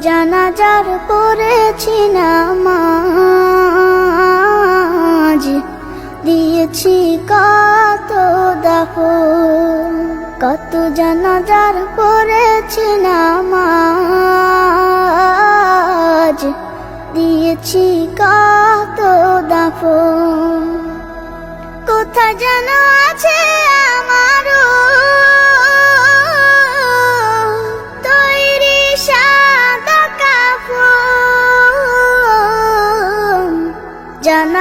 জানাজার পড়েছি নামাজ। দিয়েছি কত দাফন, কত জানাজার পড়েছি নামাজ। দিয়েছি কত দাফন, কোথায় যেন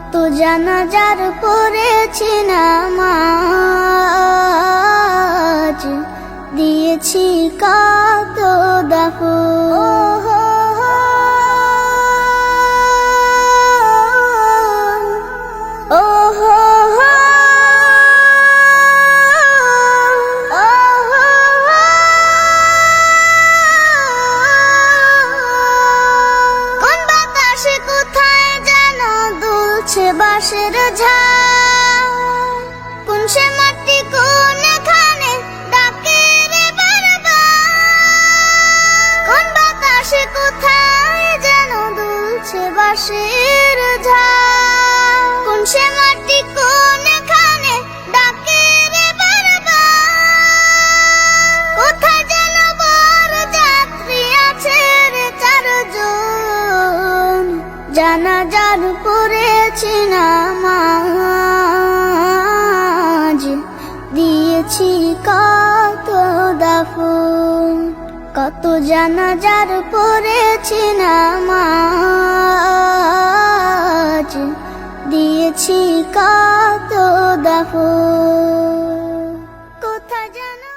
কত জানাজার পড়েছি নামাজ বাঁশের ঝাড় কোন কোন এখানে ডাকে রে কোন বাতাসে কোথায় যেন দুলছে কোন সে জানা যার জানাজার পড়েছি নামাজ। দিয়েছি কত দাফন, কত জানাজার পড়েছি নামাজ। দিয়েছি কত দাফন। কোথা জানা